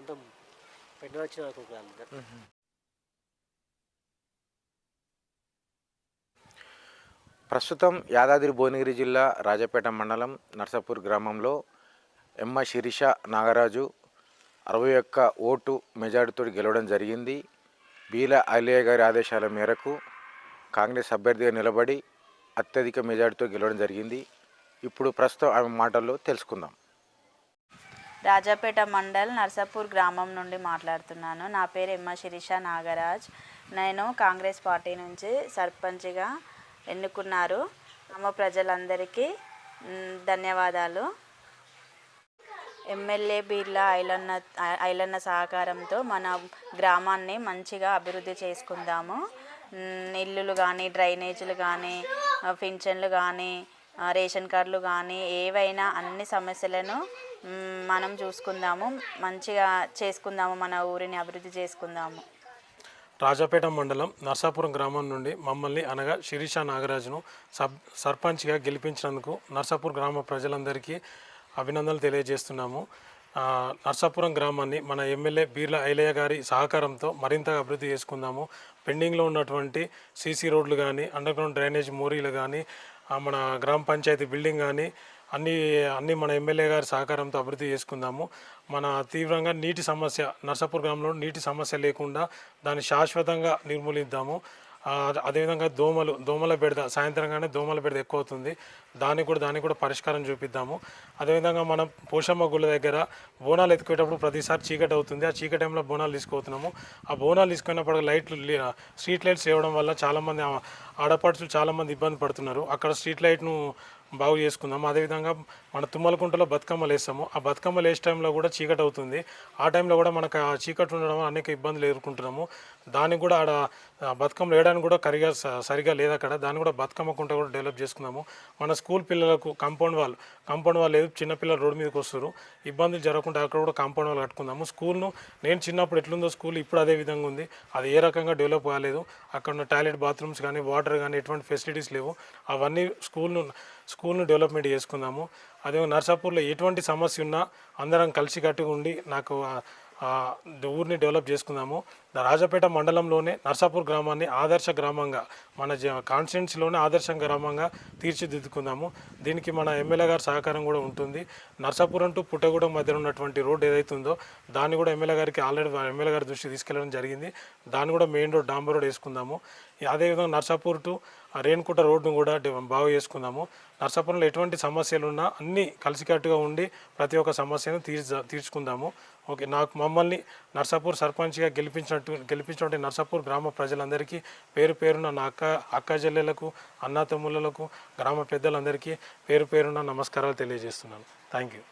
సొంతం పెద్ద వచ్చిన కొడుకులు అందరు ప్రస్తుతం యాదాద్రి భువనగిరి జిల్లా రాజపేట మండలం నర్సాపూర్ గ్రామంలో ఎమ్మ శిరీష నాగరాజు అరవై ఒక్క ఓటు మెజార్టీతో గెలవడం జరిగింది. బీల అలియా గారి ఆదేశాల మేరకు కాంగ్రెస్ అభ్యర్థిగా నిలబడి అత్యధిక మెజార్టీతో గెలవడం జరిగింది. ఇప్పుడు ప్రస్తుతం ఆమె మాటల్లో తెలుసుకుందాం. రాజాపేట మండల్ నర్సాపూర్ గ్రామం నుండి మాట్లాడుతున్నాను. నా పేరు ఎమ్మ శిరీష నాగరాజ్. నేను కాంగ్రెస్ పార్టీ నుంచి సర్పంచ్గా ఎన్నుకున్నారు. గ్రామ ప్రజలందరికీ ధన్యవాదాలు. ఎమ్మెల్యే బీర్లా ఐలన్న ఐలన్న సహకారంతో మన గ్రామాన్ని మంచిగా అభివృద్ధి చేసుకుందాము. ఇల్లులు కానీ డ్రైనేజీలు కానీ పింఛన్లు కానీ రేషన్ కార్డులు కానీ ఏవైనా అన్ని సమస్యలను మనం చూసుకుందాము మంచిగా చేసుకుందాము మన ఊరిని అభివృద్ధి చేసుకుందాము. రాజాపేట మండలం నర్సాపురం గ్రామం నుండి మమ్మల్ని అనగా శిరీష నాగరాజును సబ్ సర్పంచ్గా గెలిపించినందుకు నర్సాపూర్ గ్రామ ప్రజలందరికీ అభినందనలు తెలియజేస్తున్నాము. నర్సాపురం గ్రామాన్ని మన ఎమ్మెల్యే బీర్ల ఐలయ్య గారి సహకారంతో మరింతగా అభివృద్ధి చేసుకుందాము. పెండింగ్లో ఉన్నటువంటి సీసీ రోడ్లు కానీ అండర్ గ్రౌండ్ డ్రైనేజ్ మోరీలు కానీ మన గ్రామ పంచాయతీ బిల్డింగ్ కానీ అన్ని అన్ని మన ఎమ్మెల్యే గారి సహకారంతో అభివృద్ధి చేసుకుందాము. మన తీవ్రంగా నీటి సమస్య నర్సాపూర్ గ్రామంలో నీటి సమస్య లేకుండా దాన్ని శాశ్వతంగా నిర్మూలిద్దాము. అదేవిధంగా దోమలు దోమల బెడద సాయంత్రంగానే దోమల బెడద ఎక్కువ అవుతుంది దానికి కూడా దానికి కూడా పరిష్కారం చూపిద్దాము. అదేవిధంగా మనం పోషమ్మ గుళ్ళ దగ్గర బోనాలు ఎత్తుకునేటప్పుడు ప్రతిసారి చీకటి అవుతుంది. ఆ చీకటి టైంలో బోనాలు తీసుకుపోతున్నాము. ఆ బోనాలు తీసుకున్నప్పుడు లైట్లు స్ట్రీట్ లైట్స్ వేయడం వల్ల చాలామంది ఆడపడుచులు చాలామంది ఇబ్బంది పడుతున్నారు. అక్కడ స్ట్రీట్ లైట్ను బాగు చేసుకుందాం అదేవిధంగా మన తుమ్మలకుంటలో బతుకమ్మలు వేస్తాము. ఆ బతుకమ్మలు వేసే టైంలో కూడా చీకటి అవుతుంది. ఆ టైంలో కూడా మనకు ఆ చీకటి ఉండడం అనేక ఇబ్బందులు ఎదుర్కొంటున్నాము. దానికి కూడా ఆడ బతుకమ్మలు వేయడానికి కూడా కరిగా స- సరిగా లేదు అక్కడ. దాన్ని కూడా బతుకమ్మ కుంట కూడా డెవలప్ చేసుకుందాము. మన స్కూల్ పిల్లలకు కాంపౌండ్ వాళ్ళు కాంపౌండ్ వాళ్ళు లేదు. చిన్నపిల్లలు రోడ్డు మీదకి వస్తారు ఇబ్బందులు జరగకుండా అక్కడ కూడా కాంపౌండ్ వాళ్ళు కట్టుకుందాము. స్కూల్ను నేను చిన్నప్పుడు ఎట్లుందో స్కూల్ ఇప్పుడు అదే విధంగా ఉంది. అది ఏ రకంగా డెవలప్ కాలేదు. అక్కడ ఉన్న టాయిలెట్ బాత్రూమ్స్ కానీ వాటర్ కానీ ఎటువంటి ఫెసిలిటీస్ లేవు. అవన్నీ స్కూల్ను స్కూల్ను డెవలప్మెంట్ చేసుకుందాము. అదే నర్సాపూర్లో ఎటువంటి సమస్య ఉన్నా అందరం కలిసికట్టుగా ఉండి నాకు ఊరిని డెవలప్ చేసుకుందాము. రాజపేట మండలంలోనే నర్సాపూర్ గ్రామాన్ని ఆదర్శ గ్రామంగా మన కాన్స్టిట్యున్సీలోనే ఆదర్శ గ్రామంగా తీర్చిదిద్దుకుందాము. దీనికి మన ఎమ్మెల్యే గారి సహకారం కూడా ఉంటుంది. నర్సాపురం టు పుట్టగూడెం మధ్యన ఉన్నటువంటి రోడ్ ఏదైతే ఉందో దాన్ని కూడా ఎమ్మెల్యే గారికి ఆల్రెడీ ఎమ్మెల్యే గారి దృష్టికి తీసుకెళ్ళడం జరిగింది. దాన్ని కూడా మెయిన్ రోడ్ డాంబర్ రోడ్ వేసుకుందాము. అదేవిధంగా నర్సాపూర్ టు రేణుకుంట రోడ్డును కూడా బాగు చేసుకుందాము. నర్సాపురంలో ఎటువంటి సమస్యలు ఉన్నా అన్నీ కలిసికట్టుగా ఉండి ప్రతి ఒక్క సమస్యను తీర్చ తీర్చుకుందాము. ఓకే నాకు మమ్మల్ని నర్సాపూర్ సర్పంచ్గా గెలిపించినట్టు గెలిపించినటువంటి నర్సాపూర్ గ్రామ ప్రజలందరికీ పేరు పేరున నా అక్క అక్క చెల్లెలకు అన్న తమ్ముళ్ళకు గ్రామ పెద్దలందరికీ పేరు పేరున నమస్కారాలు తెలియజేస్తున్నాను. Thank you